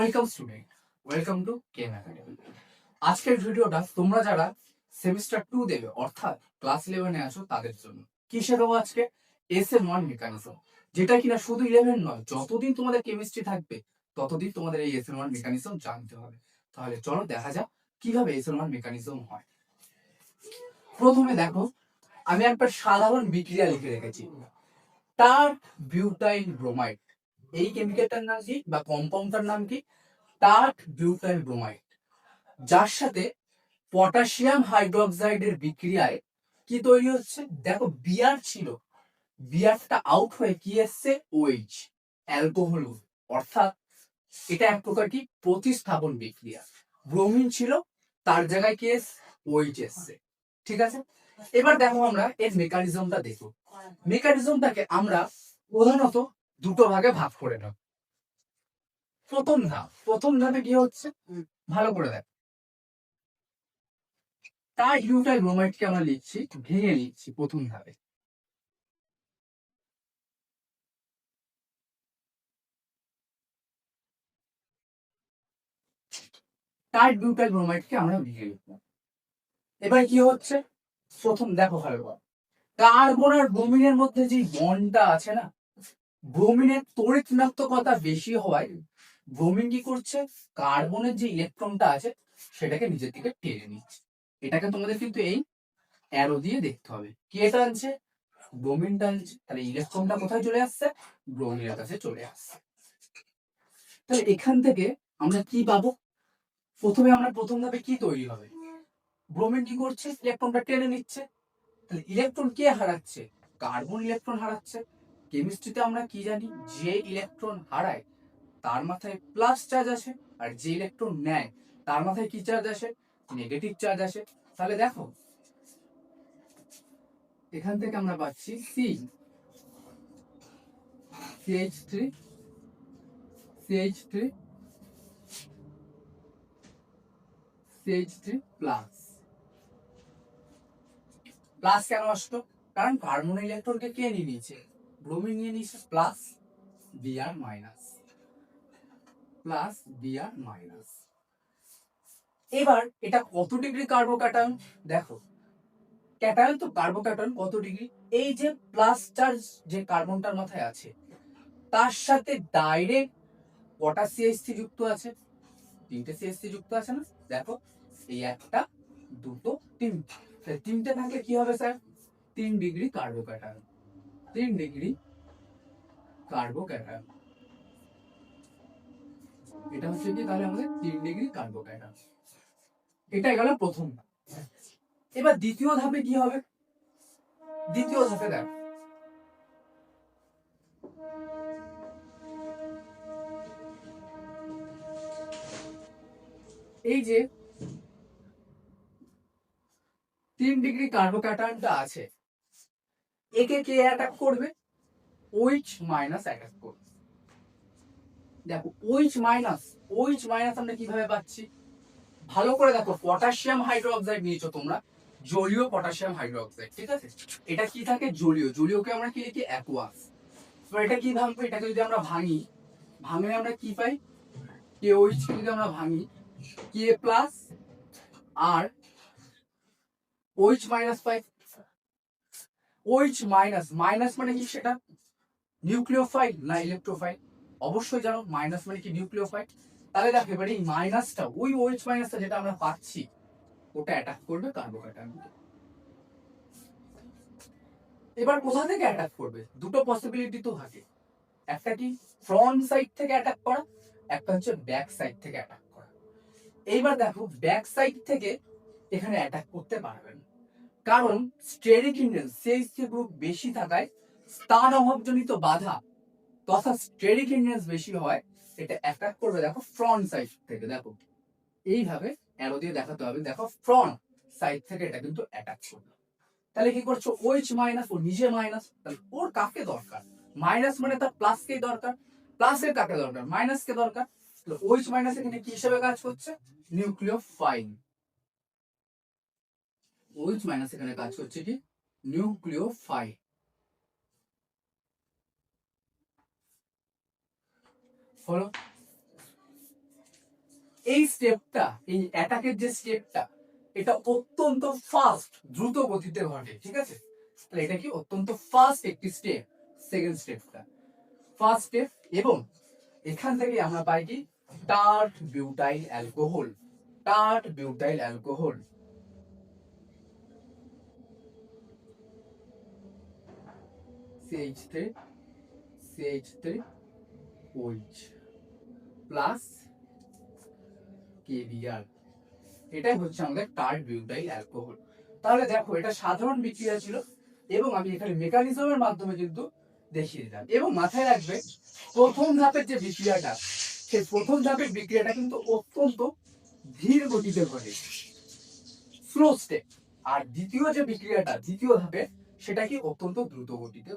Welcome student welcome to chem academy আজকের ভিডিওটা তোমরা যারা সেমিস্টার টু দেবে, অর্থাৎ ক্লাস ইলেভেনে আছো, তাদের জন্য। কি শেখাবো আজকে? এস এম ওয়ান মেকানিজম যেটা কিনা শুধু ইলেভেন নয়, যতদিন তোমাদের কেমিস্ট্রি থাকবে, ততদিন তোমাদের এই এস এম ওয়ান মেকানিজম জানতে হবে। তাহলে চলো দেখা যাক কীভাবে এস এম ওয়ান মেকানিজম হয়। প্রথমে দেখো, আমি একবার সাধারণ বিক্রিয়া লিখে রেখেছি। টার্ক বিউটাইন ব্রোমাইড এই কেমিক্যালটার নাম কি বা কম্পাউন্ডটার নাম কি? Tert butyl bromide. যার সাথে পটাশিয়াম হাইড্রোক্সাইডের বিক্রিয়ায় কি তৈরি হচ্ছে? দেখো বিয়ার ছিল। বিয়ারটা আউট হয়ে কি এসছে? ওইচ অ্যালকোহল অর্থাৎ এটা এক প্রকার কি? প্রতিস্থাপন বিক্রিয়া। ব্রোমিন ছিল, তার জায়গায় কি এস? ওইচ এসছে। ঠিক আছে? এবার দেখো আমরা এর মেকানিজমটা দেখো। মেকানিজমটাকে আমরা প্রধানত দুটো ভাগে ভাগ করে নাও। প্রথম ধাপ প্রথম ধাপে কি হচ্ছে? ভালো করে দেখ। তার ইউটাইল ব্রোমাইডকে আমরা লিখছি ভেঙে নিচ্ছি প্রথম ধাপে। টাইট বিউটাইল ব্রোমাইডকে আমরা ভেঙে লিখব এবার কি হচ্ছে? প্রথম দেখো ভালো করে। কার্বন আর ব্রোমিনের মধ্যে যে বন্ডটা আছে না ব্রোমিনের তড়িৎ ঋণাত্মকতা বেশি হওয়ায় ব্রোমিন কি করছে? কার্বনের যে ইলেকট্রনটা আছে, সেটাকে নিজের দিকে টেনে নিচ্ছে। এটাকে তোমাদের কিন্তু এই অ্যারো দিয়ে দেখতে হবে। কে টানছে? ব্রোমিন টানছে। তাহলে ইলেকট্রনটা কোথায় চলে আসছে? ব্রোমিনের কাছে চলে আসছে। তাহলে এখান থেকে আমরা কি পাবো? প্রথমে আমরা প্রথম কি তৈরি হবে? ব্রোমিন কি করছে? ইলেকট্রনটা টেনে নিচ্ছে। তাহলে ইলেকট্রন কে হারাচ্ছে? কার্বন ইলেকট্রন হারাচ্ছে। কেমিস্ট্রিতে আমরা কি জানি? যে ইলেকট্রন হারায়, তার মাথায় প্লাস চার্জ আসে আর যে ইলেকট্রন নেয়, তার মাথায় কি চার্জ আসে? নেগেটিভ চার্জ আসে। তাহলে দেখো, এখান থেকে আমরা পাচ্ছি C CH three CH three CH three plus plus কেন আসলো? কারণ কার্বন ইলেকট্রনকে কে নিয়ে নিয়েছে? ব্রোমিন নিয়ে নিয়েছে plus BR minus plus BR minus এবার এটা কত ডিগ্রি কার্বোক্যাটায়ন দেখো ক্যাটায়ন তো কার্বোক্যাটায়ন কত ডিগ্রি? এই যে প্লাস চার্জ যে কার্বনটার মাথায় আছে, তার সাথে ডাইরেক্ট কটা সিএসসি যুক্ত আছে। তিনটে সিএসসি যুক্ত আছে না? দেখো, এই একটা, দুটো, তিনটে। তিনটে থাকলে কি হবে, স্যার? তিন ডিগ্রি কার্বোক্যাটায়ন তিন ডিগ্রি কার্বোক্যাটায়ন এটা হচ্ছে কি তাহলে আমাদের তিন ডিগ্রি কার্বোক্যাটায়ন এটা গেল প্রথম। এবার দ্বিতীয় ধাপে কি হবে? দ্বিতীয় ধাপে দেখ। এই যে তিন ডিগ্রি কার্বোক্যাটায়নটা আছে একে কে অ্যাটাক করবে? ওইচ মাইনাস অ্যাটাক করবে। দেখো ওইচ মাইনাস ওইচ মাইনাস আমরা কীভাবে পাচ্ছি? ভালো করে দেখো পটাশিয়াম হাইড্রোক্সাইড নিয়েছো তোমরা, জলীয় পটাশিয়াম হাইড্রোক্সাইড ঠিক আছে? এটা কি থাকে? জলীয়। জলীয়কে আমরা কি লিখি? অ্যাকুয়াস এবার এটা কি ভাঙবো এটাকে যদি আমরা ভাঙি ভাঙলে আমরা কি পাই? কে ওইচ যদি আমরা ভাঙি কে প্লাস আর ওইচ মাইনাস পাই ওইচ মাইনাস মাইনাস মানে কি সেটা? নিউক্লিওফাইল না ইলেকট্রোফাইল অবশ্যই জানো মাইনাস মানে কি নিউক্লিওফাইল তাহলে দেখো এবারে এই মাইনাসটা ওই ওইচ মাইনাসটা যেটা আমরা পাচ্ছি, ওটা অ্যাটাক করবে কার্বোক্যাটায়ন এবার কোথা থেকে অ্যাটাক করবে? দুটো পসিবিলিটি তো থাকে। একটা কি ফ্রন্ট সাইড থেকে অ্যাটাক করা, একটা হচ্ছে ব্যাক সাইড থেকে অ্যাটাক করা। এইবার দেখো ব্যাক সাইড থেকে এখানে অ্যাটাক করতে পারবেন কারণ স্টেরিক ইন্ডেন্স সিএইচসি গ্রুপ বেশি থাকায় স্থান অভাবজনিত বাধা তথা স্টেরিক ইন্ডেন্স বেশি হয় এটা অ্যাটাক করবে, দেখো ফ্রন্ট সাইড থেকে, দেখো। এইভাবে অ্যারো দিয়ে দেখাতে হবে, দেখো ফ্রন্ট সাইড থেকে এটা কিন্তু অ্যাটাক করবে। তাহলে কি করছ? ওইচ মাইনাস ও নিজে মাইনাস তাহলে ওর কাকে দরকার? মাইনাস মানে তার প্লাসকেই দরকার? প্লাসের কাকে দরকার? মাইনাস কে দরকার? ওইচ মাইনাস এখানে কি হিসেবে কাজ করছে? নিউক্লিওফাইল ওইচ মাইনাস এখানে কাজ করছে কি? নিউক্লিওফাইল হলো এই স্টেপটা এই অ্যাটাকের যে স্টেপটা এটা অত্যন্ত ফাস্ট দ্রুত গতিতে ঘটে, ঠিক আছে? তাহলে এটা কি? অত্যন্ত ফাস্ট একটি স্টেপ সেকেন্ড স্টেপটা ফার্স্ট স্টেপ এবং এখান থেকে আমরা পাই কি? Tert butyl alcohol tert butyl alcohol CH3 CH3 OH plus এটাই হচ্ছে আমাদের অ্যালকোহল তাহলে দেখো, এটা সাধারণ বিক্রিয়া ছিল এবং আমি এখানে মেকানিজমের মাধ্যমে কিন্তু দেখিয়ে দিলাম। এবং মাথায় রাখবে, প্রথম ধাপের যে বিক্রিয়াটা, সেই প্রথম ধাপের বিক্রিয়াটা কিন্তু অত্যন্ত ধীর গতিতে ঘটে। স্লো স্টেপ আর দ্বিতীয় যে বিক্রিয়াটা, দ্বিতীয় ধাপে সেটা কি অত্যন্ত দ্রুত গতিতে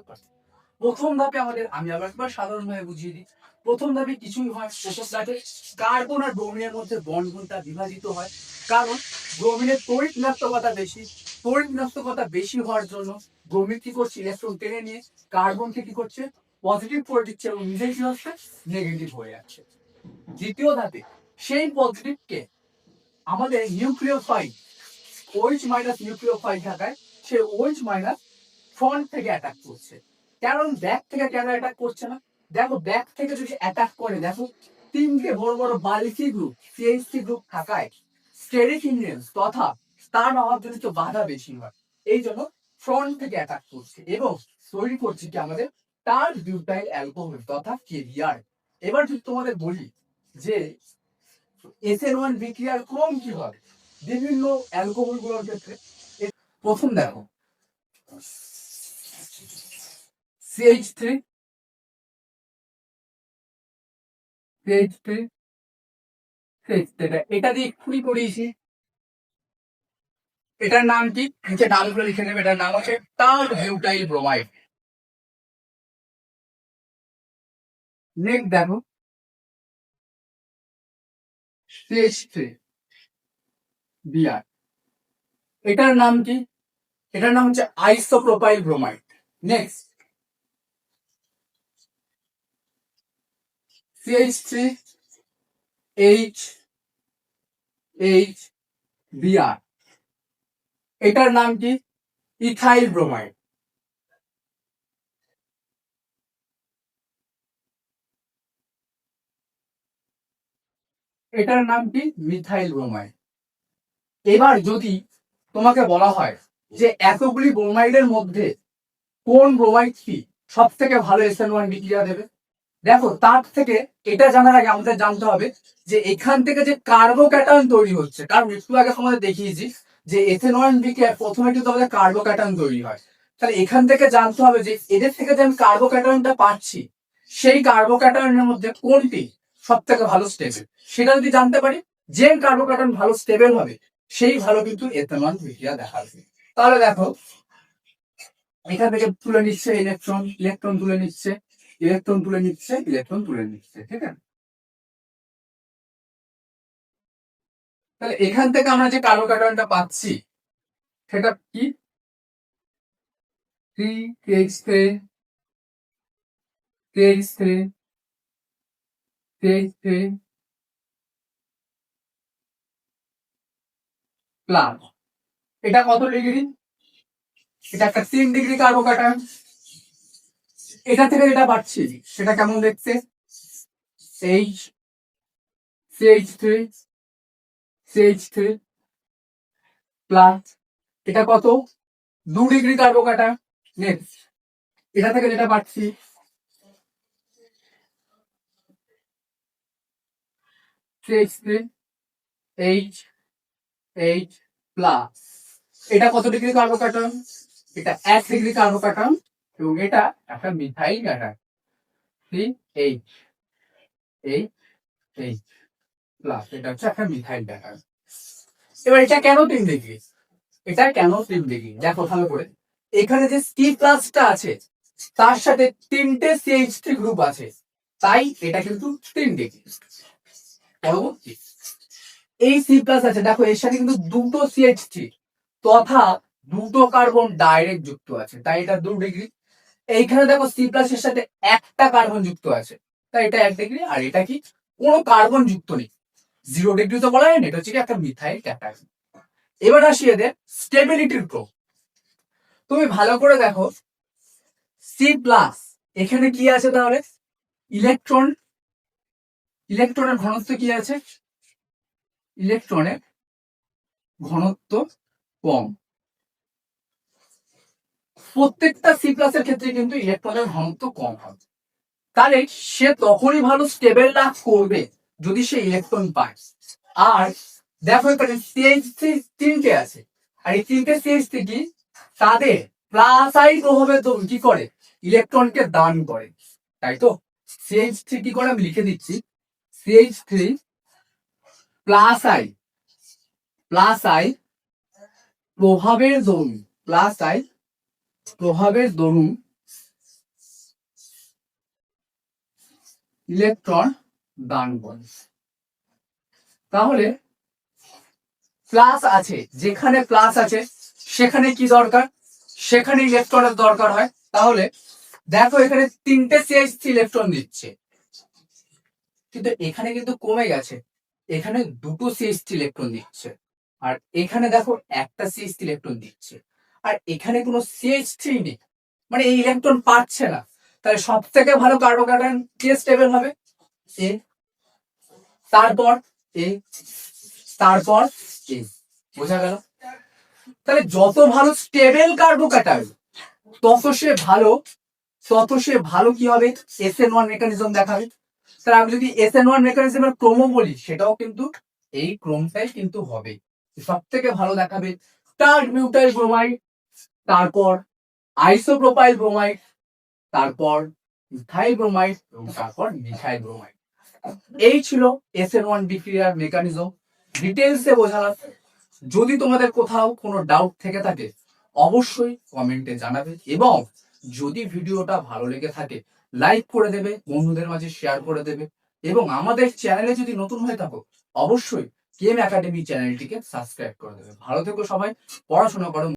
প্রথম ধাপে আমাদের, আমি আবার একবার সাধারণভাবে বুঝিয়ে দিই, প্রথম ধাপে কিছুই হয় প্রথম ধাপে কার্বন আর ব্রোমিনের মধ্যে বন্ড গুণটা বিভাজিত হয়। কারণ ব্রোমিনের তড়িৎ নাস্তকতা বেশি তড়িৎ ঋণাত্মকতা বেশি হওয়ার জন্য ব্রোমিন কি করছে, ইলেকট্রন টেনে নিয়ে কার্বনকে কি করছে, পজিটিভ করে দিচ্ছে এবং নিজেই কি হচ্ছে নেগেটিভ হয়ে যাচ্ছে। দ্বিতীয় ধাপে সেই পজিটিভকে আমাদের নিউক্লিওফাইল ওইচ মাইনাস নিউক্লিওফাইল থাকায় সে ওইচ মাইনাস ফ্রন্ট থেকে অ্যাটাক করছে। কারণ ব্যাক থেকে কেন অ্যাটাক করছে না? দেখো ব্যাক থেকে যদি অ্যাটাক করে, দেখো তিনটে বড় বড় বালিসি গ্রুপ সিএইচসি গ্রুপ থাকায় স্টেরিক ইন্ডিয়েন্স তথা তার অভাবজনিত বাধা বেশি হয় এই জন্য ফ্রন্ট থেকে অ্যাটাক করছে এবং তৈরি করছে কি আমাদের? টার বিউটাইল অ্যালকোহল তথা কেভিআর এবার যদি তোমাদের বলি যে এসএন ওয়ান বিক্রিয়ার ক্রম কি হবে বিভিন্ন অ্যালকোহলগুলোর ক্ষেত্রে। প্রথম দেখো। সিএইচ থ্রি সিএইচ থ্রি এটা দিয়ে এক্ষুনি করিয়েছি এটার নাম কি? নিচে নামগুলো লিখে নেবে। এটার নাম হচ্ছে টার্ড বিউটাইল ব্রোমাইড নেক্সট দেখো। সিএইচ থ্রি বিআর এটার নাম কি? এটার নাম হচ্ছে isopropyl bromide next CH three H H BR এটার নাম কি? Ethyl bromide. এটার নাম কি? Methyl bromide. এবার যদি তোমাকে বলা হয় যে এতগুলি ব্রোমাইডের মধ্যে কোন ব্রোমাইডটি সব থেকে ভালো এসএন ওয়ান বিক্রিয়া দেবে? দেখো, তার থেকে এটা জানার আগে আমাদের জানতে হবে যে এখান থেকে যে কার্বোক্যাটায়ন তৈরি হচ্ছে, কারণ একটু আগে আমাদের দেখিয়েছি যে এথেন ওয়ান বিক্রিয়া প্রথমে কিন্তু আমাদের কার্বোক্যাটায়ন তৈরি হয়। তাহলে এখান থেকে জানতে হবে যে এদের থেকে যে আমি কার্বোক্যাটায়নটা পাচ্ছি, সেই কার্বোক্যাটায়নের মধ্যে কোনটি সব থেকে ভালো স্টেবল সেটা যদি জানতে পারি, যে কার্বোক্যাটায়ন ভালো স্টেবেল হবে, সেই ভালো কিন্তু এথেনল বিক্রিয়া দেখাবে। তাহলে দেখো এখান থেকে তুলে নিচ্ছে ইলেকট্রন ইলেকট্রন তুলে নিচ্ছে ইলেকট্রন তুলে নিচ্ছে ইলেকট্রন তুলে নিচ্ছে, ঠিক আছে? তাহলে এখান থেকে আমরা যে কার্বোক্যাটায়নটা পাচ্ছি, সেটা কি? Three H three H three three plus এটা কত ডিগ্রি এটা একটা তিন ডিগ্রি কার্বোক্যাটায়ন এটা থেকে যেটা পাচ্ছি, সেটা কেমন দেখতে? H CH three CH three plus এটা কত? দু ডিগ্রি কার্বোক্যাটায়ন নেক্সট এটা থেকে যেটা পাচ্ছি এইচ এইচ প্লাস এটা কত ডিগ্রি কার্বোক্যাটন এটা এক ডিগ্রি কার্বোক্যাটন এবং এটা একটা methyl cation C H H H plus এটা হচ্ছে একটা মিথাইল গ্যাটায়ন এবার এটা কেন তিন ডিগ্রি এটা কেন তিন ডিগ্রি দেখো ভালো করে। এখানে যে সি প্লাসটা আছে, তার সাথে তিনটে সিএইচ থ্রি গ্রুপ আছে, তাই এটা কিন্তু তিন ডিগ্রি পরবর্তী, এই সি প্লাস আছে। দেখো এর সাথে কিন্তু দুটো সিএইচ থ্রি তথা দুটো কার্বন ডাইরেক্ট যুক্ত আছে, তাই এটা দু ডিগ্রি এইখানে দেখো সি প্লাস এর সাথে একটা কার্বন যুক্ত আছে, তাই এটা এক ডিগ্রি আর এটা কি? কোনো কার্বন যুক্ত নেই। জিরো ডিগ্রি তো বলা হয় না, এটা হচ্ছে একটা মিথাইল ক্যাটায়ন এবার আসি এদের স্টেবিলিটির প্রো তুমি ভালো করে দেখো সি প্লাস এখানে কি আছে তাহলে? ইলেকট্রন ইলেকট্রনের ঘনত্ব কি আছে? ইলেকট্রনের ঘনত্ব কম। প্রত্যেকটা সি প্লাসের ক্ষেত্রে কিন্তু ইলেকট্রনের ঘনত্ব কম হবে তাহলে সে তখনই ভালো স্টেবল লাভ করবে যদি সে ইলেকট্রন পায়। আর দেখো এখানে সিএইচ তিনটে আছে। আর এই তিনটে সিএইচ কি? তাদের প্লাস আই প্রভাবে কি করে? ইলেকট্রনকে দান করে। তাই তো? সিএইচ থ্রি কি করে? আমি লিখে দিচ্ছি। CH three plus I plus I প্রভাবের দরুন প্লাস আই প্রভাবের দরুন ইলেকট্রন দান করে তাহলে প্লাস আছে, যেখানে প্লাস আছে, সেখানে কি দরকার? সেখানে ইলেকট্রনের দরকার হয়। তাহলে দেখো এখানে তিনটে সিএইচ ইলেকট্রন দিচ্ছে। কিন্তু এখানে কিন্তু কমে গেছে। এখানে দুটো সিএইচ ইলেকট্রন দিচ্ছে। আর এখানে দেখো একটা সিএইচ ইলেকট্রন দিচ্ছে। আর এখানে কোনো সিএইচ থ্রি নেই। মানে এই ইলেকট্রন পাচ্ছে না। তাহলে সব থেকে ভালো কার্বোক্যাটায়ন কে স্টেবল হবে? এ তারপর এ তারপর এ বোঝা গেল? তাহলে যত ভালো স্টেবল কার্বোক্যাটায়ন তত সে ভালো, তত সে ভালো কি হবে? এস এন ওয়ান মেকানিজম দেখাবে। তাহলে আমি যদি এস এন ওয়ান মেকানিজমের ক্রম বলি, সেটাও কিন্তু এই ক্রমটাই কিন্তু হবে। সব থেকে ভালো দেখাবে। টার্ড মিউটাইল ব্রোমাইড তারপর আইসোপ্রোপাইল ব্রোমাইড তারপর মিথাইল ব্রোমাইড এবং তারপর মিথাইল ব্রোমাইড এই ছিল এস এন ওয়ান বিক্রিয়ার মেকানিজম ডিটেলসে বোঝালাম। যদি তোমাদের কোথাও কোনো ডাউট থেকে থাকে, অবশ্যই কমেন্টে জানাবে এবং যদি ভিডিওটা ভালো লেগে থাকে লাইক করে দেবে, বন্ধুদের মাঝে শেয়ার করে দেবে এবং আমাদের চ্যানেলে যদি নতুন হয়ে থাকো, অবশ্যই কেম একাডেমি চ্যানেলটিকে সাবস্ক্রাইব করে দেবে। ভালো থেকো সবাই, পড়াশোনা করো।